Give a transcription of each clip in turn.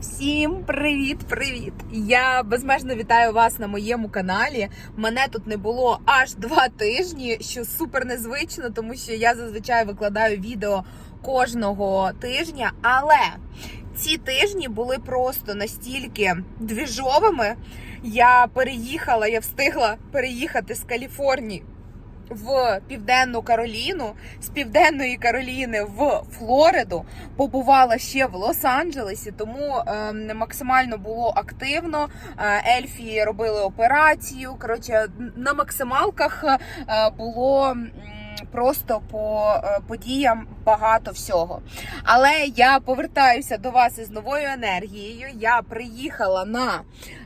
Всім привіт-привіт! Я безмежно вітаю вас на моєму каналі. Мене тут не було аж два тижні, що супер незвично, тому що я зазвичай викладаю відео кожного тижня. Але ці тижні були просто настільки двіжовими. Я переїхала, я встигла переїхати з Каліфорнії в Південну Кароліну, з Південної Кароліни в Флориду, побувала ще в Лос-Анджелесі, тому е, максимально було активно. Е, Ельфі робили операцію. Коротше, на максималках е, було. Просто по е, подіям багато всього. Але я повертаюся до вас із новою енергією. Я приїхала на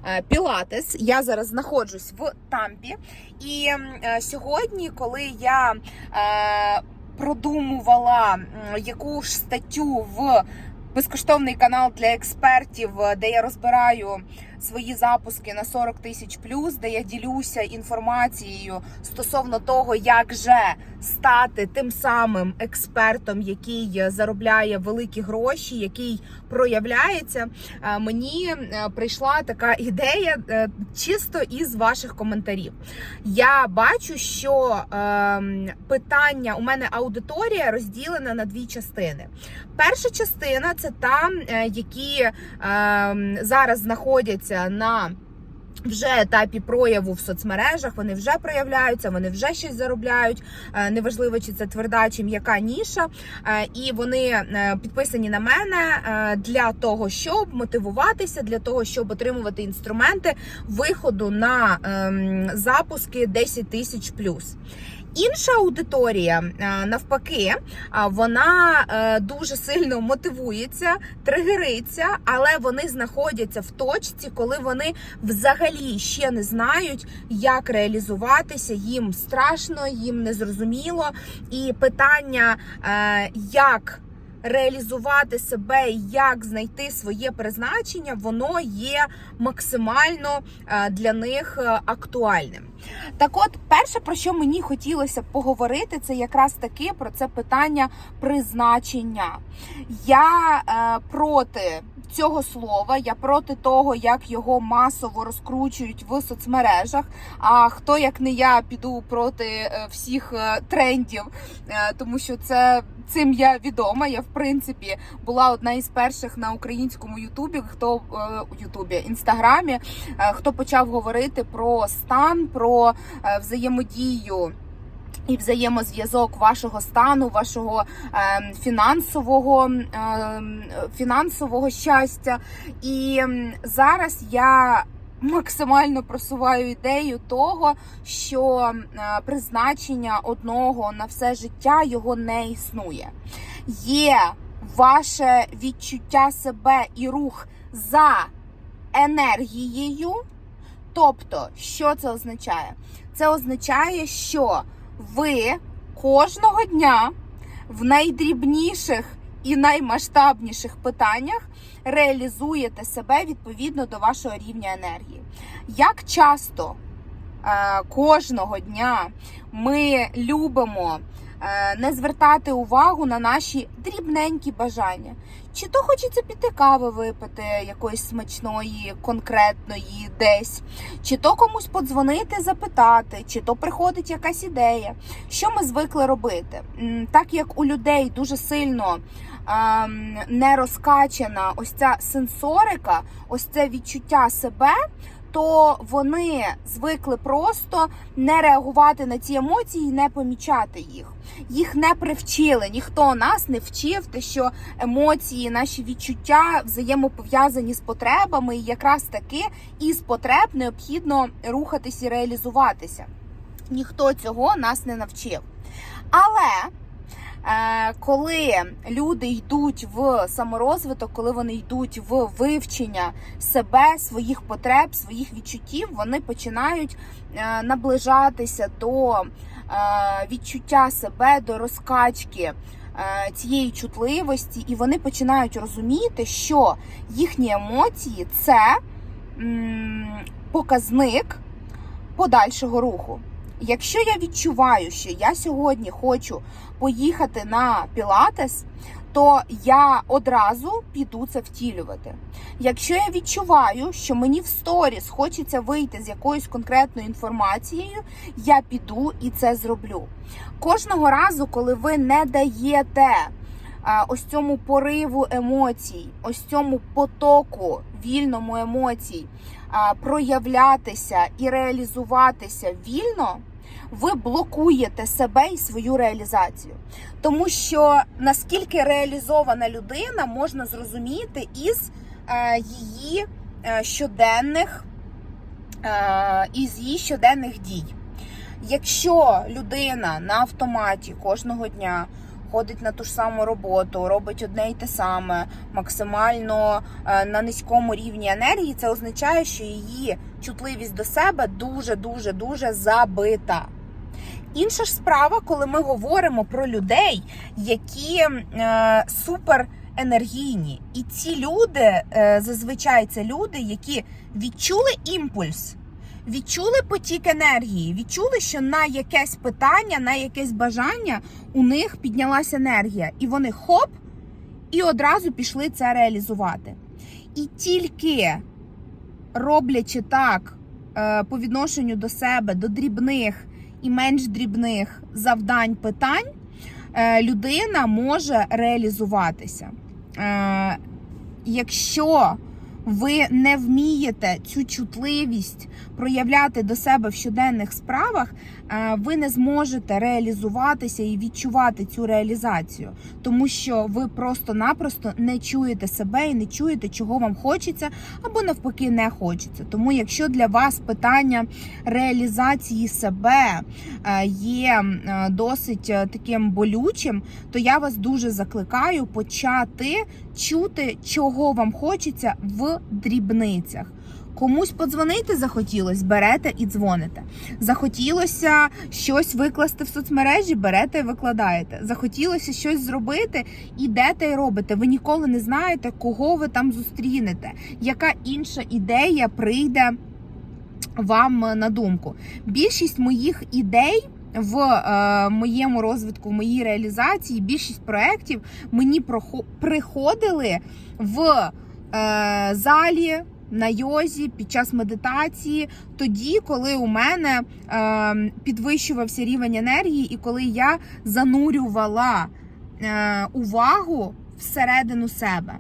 е, Пілатес. Я зараз знаходжусь в Тампі. І е, сьогодні, коли я продумувала, яку ж статтю в безкоштовний канал для експертів, де я розбираю свої запуски на 40 тисяч плюс, де я ділюся інформацією стосовно того, як же стати тим самим експертом, який заробляє великі гроші, який проявляється. е, Мені е, прийшла така ідея е, чисто із ваших коментарів. Я бачу, що ем, питання у мене аудиторія розділена на дві частини. Перша частина це та, які ем, зараз знаходяться на вже етапі прояву в соцмережах, вони вже проявляються, вони вже щось заробляють. Е, Неважливо, чи це тверда, чи м'яка ніша. Е, І вони е, підписані на мене для того, щоб мотивуватися, для того, щоб отримувати інструменти виходу на ем, запуски 10 тисяч плюс. Інша аудиторія е, навпаки, вона е, дуже сильно мотивується, тригериться, але вони знаходяться в точці, коли вони взагалі ще не знають, як реалізуватися. Їм страшно, їм незрозуміло. І питання, е, як реалізувати себе, і як знайти своє призначення, воно є максимально е, для них е, актуальним. Так от, перше, про що мені хотілося поговорити, це якраз таки про це питання призначення. Я е, проти цього слова, я проти того, як його масово розкручують в соцмережах. А хто як не я піду проти е, всіх е, трендів, е, тому що це. Цим я відома. Я в принципі була одна із перших на українському Ютубі, хто у Ютубі інстаграмі, хто почав говорити про стан, про взаємодію. І взаємозв'язок вашого стану, вашого е, фінансового, е, фінансового щастя. І зараз я максимально просуваю ідею того, що е, призначення одного на все життя його не існує. Є ваше відчуття себе і рух за енергією. Тобто, що це означає? Це означає, що ви кожного дня в найдрібніших і наймасштабніших питаннях реалізуєте себе відповідно до вашого рівня енергії. Як часто е, кожного дня ми любимо не звертати увагу на наші дрібненькі бажання. Чи то хочеться піти кави випити якоїсь смачної, конкретної десь, чи то комусь подзвонити, запитати, чи то приходить якась ідея. Що ми звикли робити? Так як у людей дуже сильно ем, не розкачана ось ця сенсорика, ось це відчуття себе. То вони звикли просто не реагувати на ці емоції, і не помічати їх. Їх не привчили. Ніхто нас не вчив, те, що емоції, наші відчуття взаємопов'язані з потребами, і якраз таки із потреб необхідно рухатись і реалізуватися. Ніхто цього нас не навчив. Але коли люди йдуть в саморозвиток, коли вони йдуть в вивчення себе, своїх потреб, своїх відчуттів, вони починають е, наближатися до е, відчуття себе, до розкачки е, цієї чутливості, і вони починають розуміти, що їхні емоції це показник подальшого руху. Якщо я відчуваю, що я сьогодні хочу поїхати на пілатес, то я одразу піду це втілювати. Якщо я відчуваю, що мені в сторіс хочеться вийти з якоюсь конкретною інформацією, я піду і це зроблю. Кожного разу, коли ви не даєте ось цьому пориву емоцій, ось цьому потоку вільному емоцій проявлятися і реалізуватися вільно, ви блокуєте себе і свою реалізацію. Тому що наскільки реалізована людина можна зрозуміти із е, її е, щоденних е, із її щоденних дій. Якщо людина на автоматі кожного дня ходить на ту ж саму роботу, робить одне й те саме, максимально е, на низькому рівні енергії, це означає, що її чутливість до себе дуже, дуже, дуже забита. Інша ж справа, коли ми говоримо про людей, які е, супер енергійні, і ці люди е, зазвичай це люди, які відчули імпульс, відчули потік енергії, відчули, що на якесь питання, на якесь бажання у них піднялася енергія, і вони хоп, і одразу пішли це реалізувати. І тільки роблячи так е, по відношенню до себе, до дрібних і менш дрібних завдань питань, е, людина може реалізуватися. Е, Якщо ви не вмієте цю чутливість проявляти до себе в щоденних справах, е, ви не зможете реалізуватися і відчувати цю реалізацію, тому що ви просто-напросто не чуєте себе і не чуєте, чого вам хочеться, або навпаки не хочеться. Тому, якщо для вас питання реалізації себе е, є е, досить таким болючим, то я вас дуже закликаю почати чути, чого вам хочеться в дрібницях. Комусь подзвонити захотілось, берете і дзвоните. Захотілося щось викласти в соцмережі, берете і викладаєте. Захотілося щось зробити, ідете і робите. Ви ніколи не знаєте, кого ви там зустрінете, яка інша ідея прийде вам на думку. Більшість моїх ідей. В е, моєму розвитку, в моїй реалізації більшість проєктів мені приходили в е, залі на йозі під час медитації, тоді, коли у мене е, підвищувався рівень енергії, і коли я занурювала е, увагу всередину себе.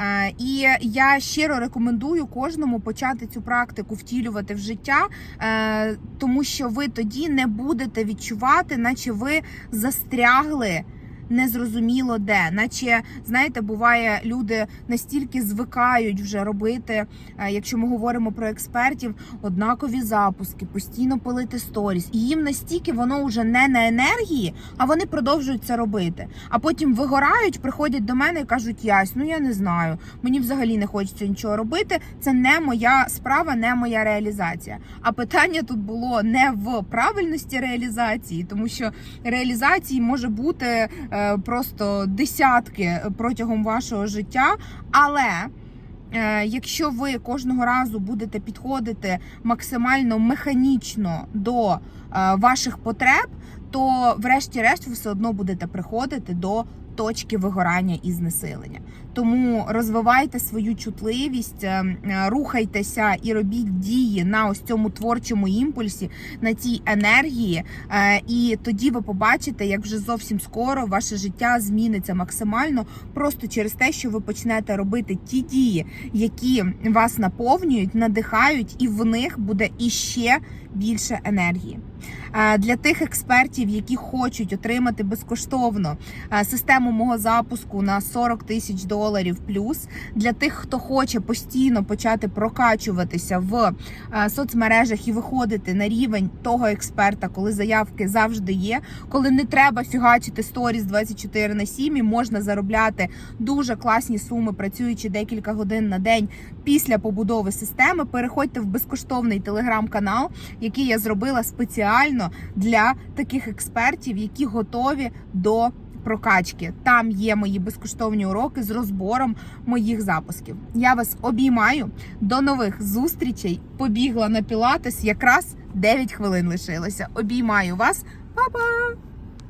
Е, І я щиро рекомендую кожному почати цю практику втілювати в життя, е, тому що ви тоді не будете відчувати, наче ви застрягли. Незрозуміло де, наче знаєте, буває, люди настільки звикають вже робити, е, якщо ми говоримо про експертів, однакові запуски, постійно пилити сторіс, і їм настільки воно вже не на енергії, а вони продовжують це робити. А потім вигорають, приходять до мене і кажуть: Ясь, ну я не знаю, мені взагалі не хочеться нічого робити. Це не моя справа, не моя реалізація. А питання тут було не в правильності реалізації, тому що реалізації може бути просто десятки протягом вашого життя, але. е, Якщо ви кожного разу будете підходити максимально механічно до е, ваших потреб, то врешті-решт ви все одно будете приходити до точки вигорання і знесилення. Тому розвивайте свою чутливість, е, е, рухайтеся і робіть дії на ось цьому творчому імпульсі, на цій енергії. Е, І тоді ви побачите, як вже зовсім скоро ваше життя зміниться максимально, просто через те, що ви почнете робити ті дії, які вас наповнюють, надихають, і в них буде іще більше енергії. Е, Для тих експертів, які хочуть отримати безкоштовно е, систему мого запуску на 40 тисяч доларів плюс, для тих, хто хоче постійно почати прокачуватися в е, соцмережах і виходити на рівень того експерта, коли заявки завжди є, коли не треба фігачити сторіс 24 на 7 і можна заробляти дуже класні суми, працюючи декілька годин на день після побудови системи. Переходьте в безкоштовний телеграм-канал, який я зробила спеціально для таких експертів, які готові до прокачки. Там є мої безкоштовні уроки з розбором моїх запусків. Я вас обіймаю. До нових зустрічей. Побігла на пілатес. Якраз 9 хвилин лишилося. Обіймаю вас, Па-па!